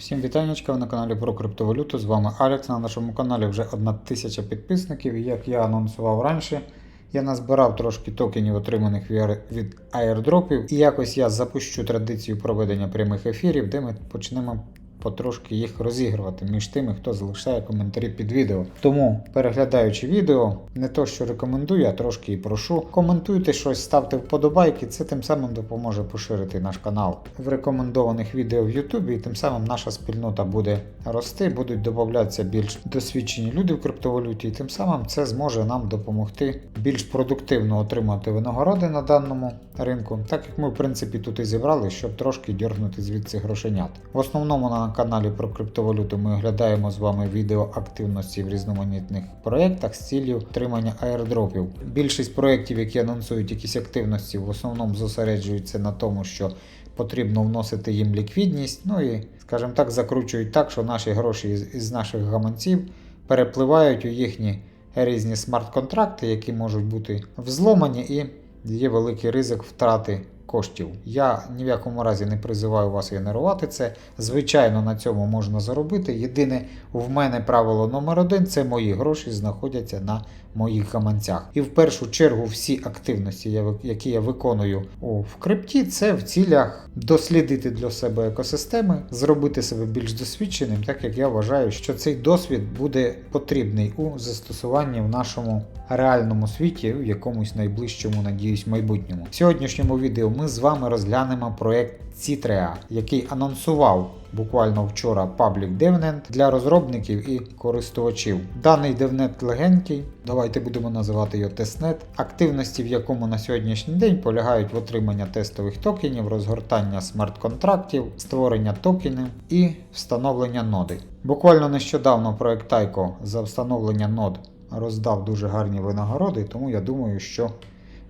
Всім вітаннячка, ви на каналі про криптовалюту. З вами Алекс. На нашому каналі вже одна тисяча підписників. І Як я анонсував раніше, я назбирав трошки токенів, отриманих від аірдропів. І якось я запущу традицію проведення прямих ефірів, де ми почнемо потрошки їх розігрувати між тими, хто залишає коментарі під відео. Тому, переглядаючи відео, не то що рекомендую, а трошки і прошу. Коментуйте щось, ставте вподобайки, це тим самим допоможе поширити наш канал в рекомендованих відео в Ютубі, і тим самим наша спільнота буде рости, будуть додатися більш досвідчені люди в криптовалюті, і тим самим це зможе нам допомогти більш продуктивно отримати винагороди на даному ринку, так як ми в принципі тут і зібрали, щоб трошки дьорнути звідси грошенят. В основному на каналі про криптовалюту ми оглядаємо з вами відео активності в різноманітних проєктах з ціллю отримання аірдропів. Більшість проєктів, які анонсують якісь активності, в основному зосереджуються на тому, що потрібно вносити їм ліквідність, ну і, скажімо так, закручують так, що наші гроші із наших гаманців перепливають у їхні різні смарт-контракти, які можуть бути взломані, і є великий ризик втрати коштів. Я ні в якому разі не призиваю вас генерувати це. Звичайно, на цьому можна заробити. Єдине, в мене правило номер один це мої гроші знаходяться на моїх гаманцях. І в першу чергу всі активності, які я виконую в крипті, це в цілях дослідити для себе екосистеми, зробити себе більш досвідченим, так як я вважаю, що цей досвід буде потрібний у застосуванні в нашому реальному світі, в якомусь найближчому, надіюсь, майбутньому. В сьогоднішньому відео ми з вами розглянемо проект Citrea, який анонсував буквально вчора Public DevNet для розробників і користувачів. Даний DevNet легенький, давайте будемо називати його тестнет, активності в якому на сьогоднішній день полягають в отримання тестових токенів, розгортання смарт-контрактів, створення токенів і встановлення ноди. Буквально нещодавно проект Taiko за встановлення нод роздав дуже гарні винагороди, тому я думаю, що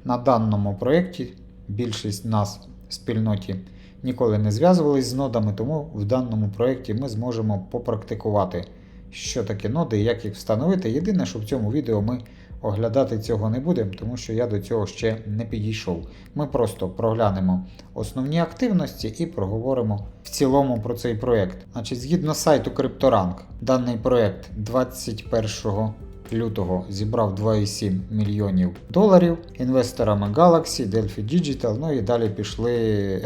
на даному проєкті більшість нас в спільноті ніколи не зв'язувались з нодами, тому в даному проєкті ми зможемо попрактикувати, що таке ноди і як їх встановити. Єдине, що в цьому відео ми оглядати цього не будемо, тому що я до цього ще не підійшов. Ми просто проглянемо основні активності і проговоримо в цілому про цей проєкт. Значить, згідно сайту CryptoRank, даний проєкт 21 лютого зібрав 2,7 мільйонів доларів інвесторами Galaxy, Delphi Digital, ну і далі пішли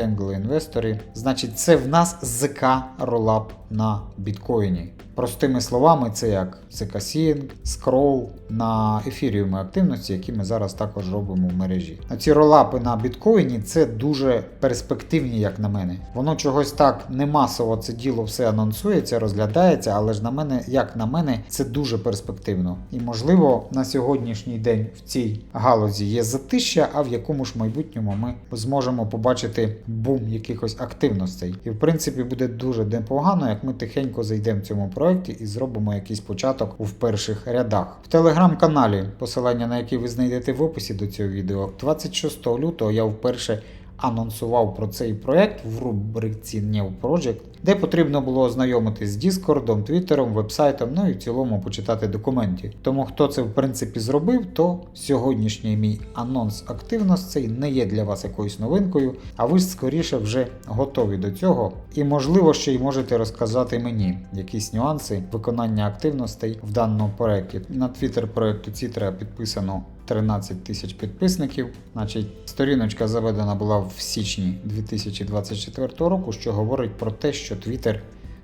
Angle інвестори Значить, це в нас ЗК ролап на біткоїні. Простими словами, це як Sync, Scroll на ефіріумі активності, які ми зараз також робимо в мережі. А ці ролапи на біткоїні це дуже перспективні, як на мене. Воно чогось так не масово це діло все анонсується, розглядається, але ж на мене, як на мене, це дуже перспективно. І можливо на сьогоднішній день в цій галузі є затища, а в якому ж майбутньому ми зможемо побачити бум якихось активностей. І в принципі буде дуже непогано, як ми тихенько зайдемо в цьому проєкті і зробимо якийсь початок у перших рядах. В телеграм-каналі, посилання на який ви знайдете в описі до цього відео, 26 лютого я вперше анонсував про цей проект в рубриці New Project, де потрібно було ознайомитись з Діскордом, Твіттером, вебсайтом, ну і в цілому почитати документи. Тому хто це в принципі зробив, то сьогоднішній мій анонс активностей не є для вас якоюсь новинкою, а ви скоріше вже готові до цього. І можливо ще й можете розказати мені якісь нюанси виконання активностей в даному проєкті. На твіттер проєкту Citra підписано 13 тисяч підписників. Значить, сторіночка заведена була в січні 2024 року, що говорить про те, що Twitter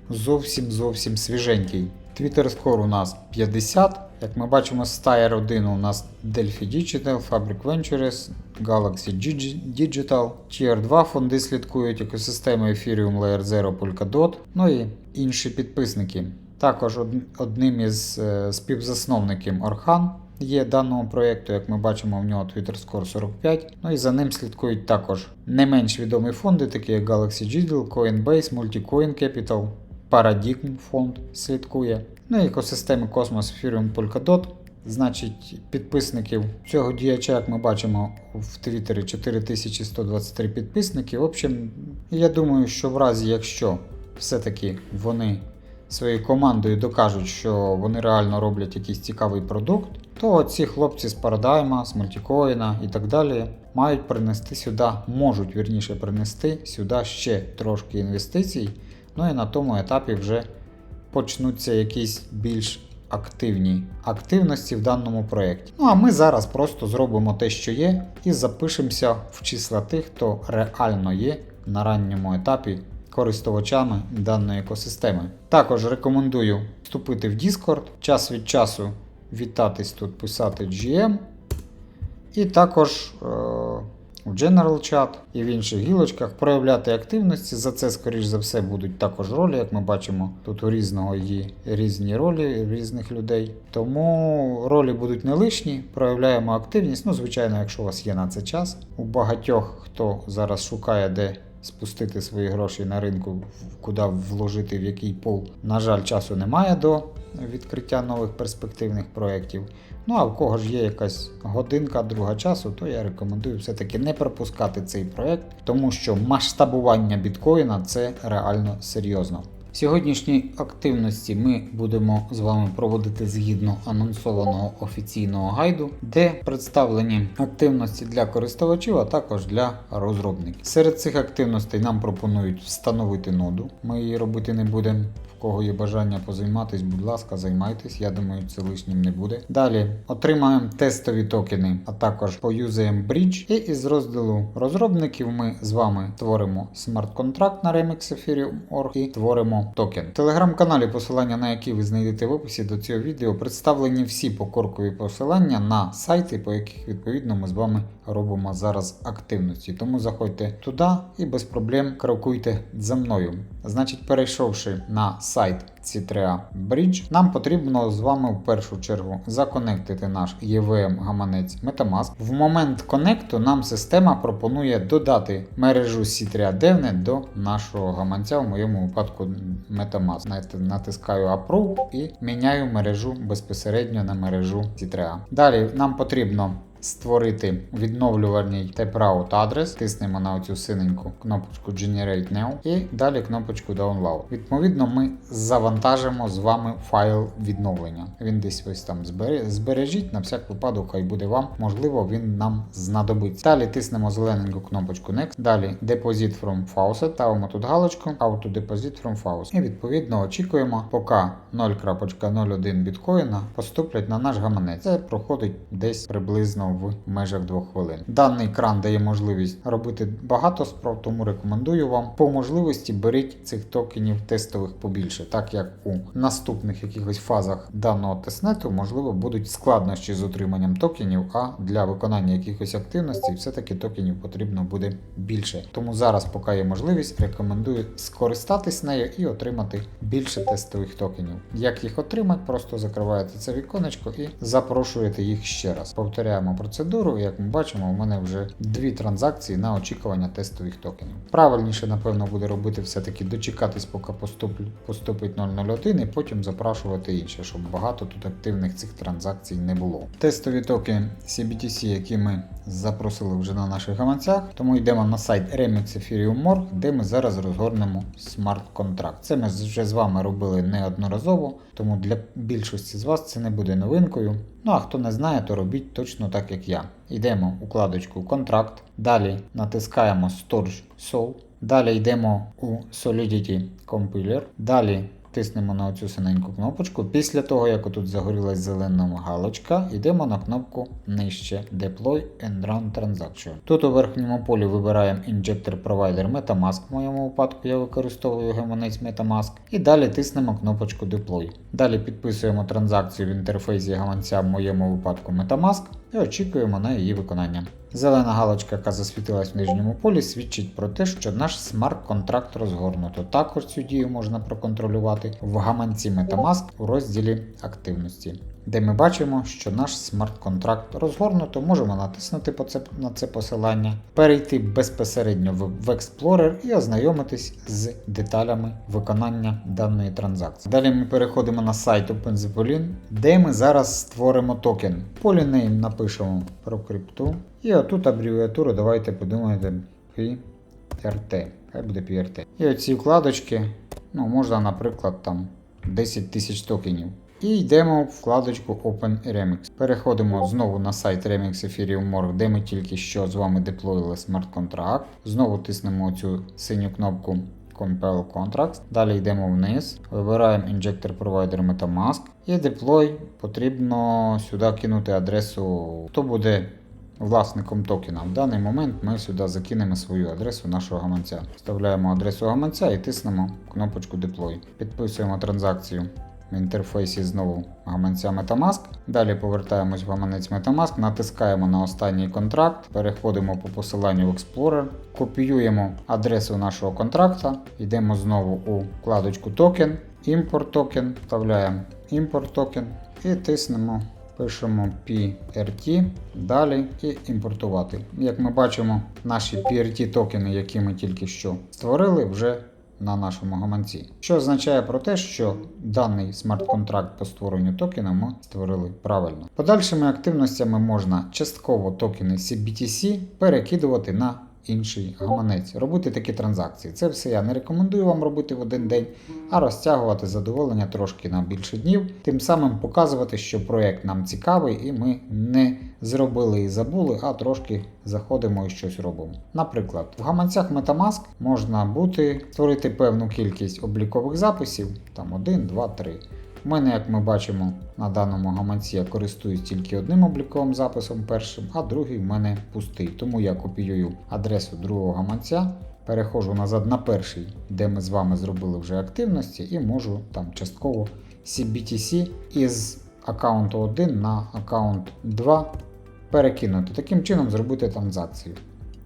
зовсім зовсім свіженький. Twitter скоро у нас 50. Як ми бачимо, з Tier 1 у нас Delphi Digital, Fabric Ventures, Galaxy Digital, Tier 2 фонди слідкують, екосистеми Ethereum Layer 0 Polkadot, ну і інші підписники. Також одним із е, співзасновників Орхан є даного проєкту, як ми бачимо, в нього Twitter Score 45. Ну і за ним слідкують також не менш відомі фонди, такі як Galaxy Digital, Coinbase, Multicoin Capital, Paradigm фонд слідкує. Ну і екосистеми Cosmos, Ethereum, Polkadot. Значить, підписників цього діяча, як ми бачимо в Твіттері 4123 підписники. В общем, я думаю, що в разі, якщо все-таки вони своєю командою докажуть, що вони реально роблять якийсь цікавий продукт, то ці хлопці з Парадайма, з Мультикоїна і так далі мають принести сюди, можуть вірніше принести сюди ще трошки інвестицій Ну і на тому етапі вже почнуться якісь більш активні активності в даному проєкті. Ну а ми зараз просто зробимо те, що є, і запишемося в числа тих, хто реально є на ранньому етапі користувачами даної екосистеми. Також рекомендую вступити в Discord, час від часу вітатись тут, писати GM. І також е, в General Chat і в інших гілочках проявляти активності. За це, скоріш за все, будуть також ролі, як ми бачимо, тут у різного є різні ролі різних людей. Тому ролі будуть не лишні, проявляємо активність. Ну, звичайно, якщо у вас є на це час. У багатьох, хто зараз шукає, де спустити свої гроші на ринку, куди вложити в який пол, на жаль, часу немає до відкриття нових перспективних проєктів. Ну а в кого ж є якась годинка, друга часу, то я рекомендую все-таки не пропускати цей проєкт, тому що масштабування біткоїна це реально серйозно. Сьогоднішні активності ми будемо з вами проводити згідно анонсованого офіційного гайду, де представлені активності для користувачів, а також для розробників. Серед цих активностей нам пропонують встановити ноду. Ми її робити не будемо. Кого є бажання позайматись, будь ласка, займайтесь. Я думаю, це лишнім не буде. Далі отримаємо тестові токени, а також поюзаємо Bridge. І із розділу розробників ми з вами творимо смарт-контракт на Remix Ethereum.org і творимо токен. В телеграм-каналі, посилання на який ви знайдете в описі до цього відео, представлені всі покоркові посилання на сайти, по яких відповідно ми з вами робимо зараз активності. Тому заходьте туди і без проблем крокуйте за мною. Значить, перейшовши на сайт C3A Bridge, нам потрібно з вами в першу чергу законектити наш EVM гаманець Metamask. В момент конекту нам система пропонує додати мережу C3A DevNet до нашого гаманця, в моєму випадку Metamask. Натискаю Approve і міняю мережу безпосередньо на мережу C3A. Далі нам потрібно створити відновлювальний taprout адрес, тиснемо на оцю синеньку кнопочку Generate Now і далі кнопочку Download. Відповідно, ми завантажимо з вами файл відновлення. Він десь ось там збере- збережіть, на всяк випадок, хай буде вам, можливо, він нам знадобиться. Далі тиснемо зелененьку кнопочку Next. Далі Deposit from Faucet, ставимо тут галочку Auto Deposit from Faucet. І відповідно очікуємо, поки 0.01 біткоїна поступлять на наш гаманець. Це проходить десь приблизно в межах 2 хвилин. Даний кран дає можливість робити багато справ, тому рекомендую вам по можливості беріть цих токенів тестових побільше, так як у наступних якихось фазах даного тестнету можливо будуть складнощі з отриманням токенів, а для виконання якихось активностей все-таки токенів потрібно буде більше. Тому зараз, поки є можливість, рекомендую скористатись нею і отримати більше тестових токенів. Як їх отримати, просто закриваєте це віконечко і запрошуєте їх ще раз. Повторяємо процедуру. Як ми бачимо, у мене вже дві транзакції на очікування тестових токенів. Правильніше, напевно, буде робити все-таки дочекатись, поки поступить 001, і потім запрашувати інше, щоб багато тут активних цих транзакцій не було. Тестові токи CBTC, які ми запросили вже на наших гаманцях, тому йдемо на сайт Remix Ethereum Org, де ми зараз розгорнемо смарт-контракт. Це ми вже з вами робили неодноразово, тому для більшості з вас це не буде новинкою. Ну а хто не знає, то робіть точно так, як я. Йдемо у вкладочку Контракт, далі натискаємо Storage Sol, далі йдемо у Solidity Compiler, далі тиснемо на оцю синеньку кнопочку. Після того, як отут загорілась зелена галочка, йдемо на кнопку нижче Deploy and Run Transaction. Тут у верхньому полі вибираємо Injector Provider Metamask, в моєму випадку я використовую гаманець Metamask, і далі тиснемо кнопочку Deploy. Далі підписуємо транзакцію в інтерфейсі гаманця в моєму випадку Metamask і очікуємо на її виконання. Зелена галочка, яка засвітилась в нижньому полі, свідчить про те, що наш смарт-контракт розгорнуто. Також цю дію можна проконтролювати в гаманці Metamask у розділі активності, де ми бачимо, що наш смарт-контракт розгорнуто. Можемо натиснути на це посилання, перейти безпосередньо в, Explorer і ознайомитись з деталями виконання даної транзакції. Далі ми переходимо на сайт OpenZeppelin, де ми зараз створимо токен. В полі name напишемо про крипту. І отут абревіатуру давайте подумайте PRT. Хай буде PRT. І оці вкладочки, ну, можна, наприклад, там 10 тисяч токенів. І йдемо в вкладочку Open Remix. Переходимо знову на сайт Remix Ethereum Org, де ми тільки що з вами деплоїли смарт-контракт. Знову тиснемо цю синю кнопку Compile Contracts. Далі йдемо вниз, вибираємо Injector Provider Metamask і Deploy. Потрібно сюди кинути адресу, хто буде власником токена. В даний момент ми сюди закинемо свою адресу нашого гаманця. Вставляємо адресу гаманця і тиснемо кнопочку Deploy. Підписуємо транзакцію в інтерфейсі знову гаманця Metamask. Далі повертаємось в гаманець Metamask, натискаємо на останній контракт, переходимо по посиланню в Explorer, копіюємо адресу нашого контракта, йдемо знову у вкладочку токен, імпорт токен, вставляємо імпорт токен і тиснемо. Пишемо PRT, далі і імпортувати. Як ми бачимо, наші PRT токени, які ми тільки що створили, вже на нашому гаманці. Що означає про те, що даний смарт-контракт по створенню токена ми створили правильно. Подальшими активностями можна частково токени CBTC перекидувати на інший гаманець, робити такі транзакції. Це все я не рекомендую вам робити в один день, а розтягувати задоволення трошки на більше днів, тим самим показувати, що проект нам цікавий і ми не зробили і забули, а трошки заходимо і щось робимо. Наприклад, в гаманцях Metamask можна бути створити певну кількість облікових записів, там 1, 2, 3. У мене, як ми бачимо, на даному гаманці я користуюсь тільки одним обліковим записом першим, а другий в мене пустий. Тому я копіюю адресу другого гаманця, переходжу назад на перший, де ми з вами зробили вже активності, і можу там частково CBTC із аккаунту 1 на аккаунт 2 перекинути. Таким чином зробити транзакцію.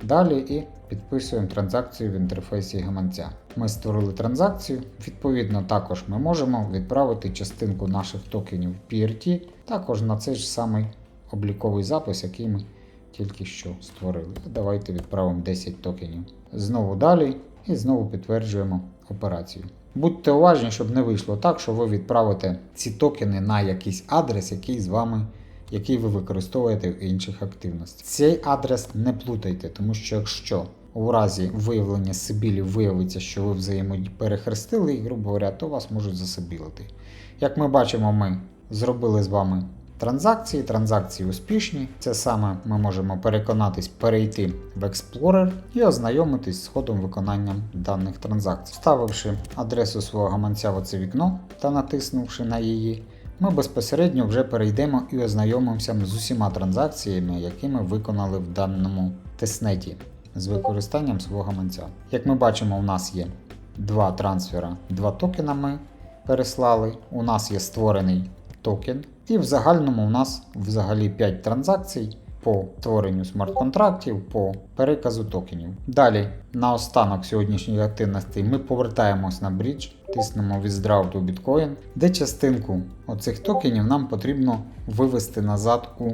Далі і підписуємо транзакцію в інтерфейсі гаманця. Ми створили транзакцію, відповідно, також ми можемо відправити частинку наших токенів в PRT, також на цей ж самий обліковий запис, який ми тільки що створили. Давайте відправимо 10 токенів. Знову далі і знову підтверджуємо операцію. Будьте уважні, щоб не вийшло так, що ви відправите ці токени на якийсь адрес, який з вами який ви використовуєте в інших активностях. Цей адрес не плутайте, тому що якщо у разі виявлення сибілів виявиться, що ви взаємоперехрестили їх, грубо говоря, то вас можуть засибілити. Як ми бачимо, ми зробили з вами транзакції, транзакції успішні. Це саме ми можемо переконатись перейти в Explorer і ознайомитись з ходом виконання даних транзакцій. Вставивши адресу свого гаманця в оце вікно та натиснувши на її ми безпосередньо вже перейдемо і ознайомимося з усіма транзакціями, які ми виконали в даному тестнеті з використанням свого гаманця. Як ми бачимо, у нас є два трансфера, два токена ми переслали. У нас є створений токен, і в загальному у нас взагалі 5 транзакцій. По створенню смарт-контрактів, по переказу токенів. Далі, на останок сьогоднішньої активності, ми повертаємось на брідж, тиснемо Withdraw to Bitcoin, де частинку оцих токенів нам потрібно вивести назад у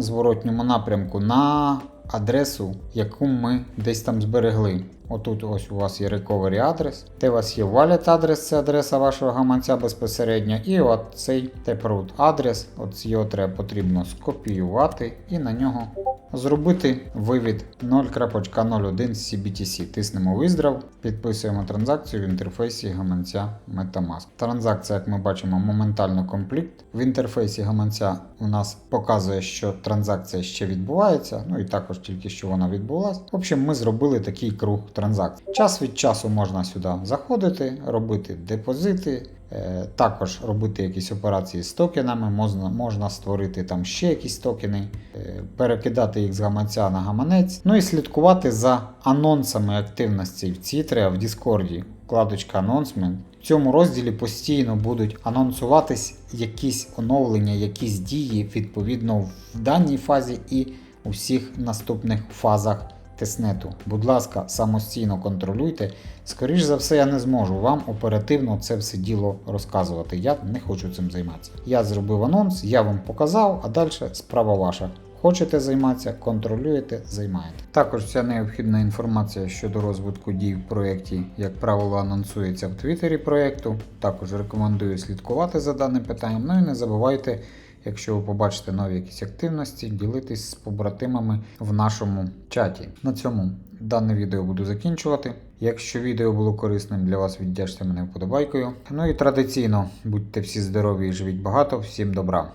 зворотньому напрямку на адресу, яку ми десь там зберегли. Отут ось у вас є recovery адрес, де у вас є wallet адрес, це адреса вашого гаманця безпосередньо. І от цей taproot адрес, от його треба потрібно скопіювати і на нього зробити вивід 0.01 CBTC. Тиснемо Withdraw, підписуємо транзакцію в інтерфейсі гаманця Metamask. Транзакція, як ми бачимо, моментально комплект. В інтерфейсі гаманця у нас показує, що транзакція ще відбувається, ну і також тільки що вона відбулася. В общем, ми зробили такий круг транзакцій. Час від часу можна сюди заходити, робити депозити. е, Також робити якісь операції з токенами, можна, можна створити там ще якісь токени, е, перекидати їх з гаманця на гаманець. Ну і слідкувати за анонсами активності в Цітрі, в Діскорді, вкладочка анонсмент. В цьому розділі постійно будуть анонсуватись якісь оновлення, якісь дії відповідно в даній фазі і у всіх наступних фазах тестнету. Будь ласка, самостійно контролюйте. Скоріш за все, я не зможу вам оперативно це все діло розказувати. Я не хочу цим займатися. Я зробив анонс, я вам показав, а далі справа ваша. Хочете займатися, контролюєте, займаєте. Також вся необхідна інформація щодо розвитку дій в проєкті, як правило, анонсується в твіттері проєкту. Також рекомендую слідкувати за даним питанням. Ну і не забувайте, якщо ви побачите нові якісь активності, ділитись з побратимами в нашому чаті. На цьому дане відео буду закінчувати. Якщо відео було корисним для вас, віддячте мене вподобайкою. Ну і традиційно будьте всі здорові і живіть багато. Всім добра!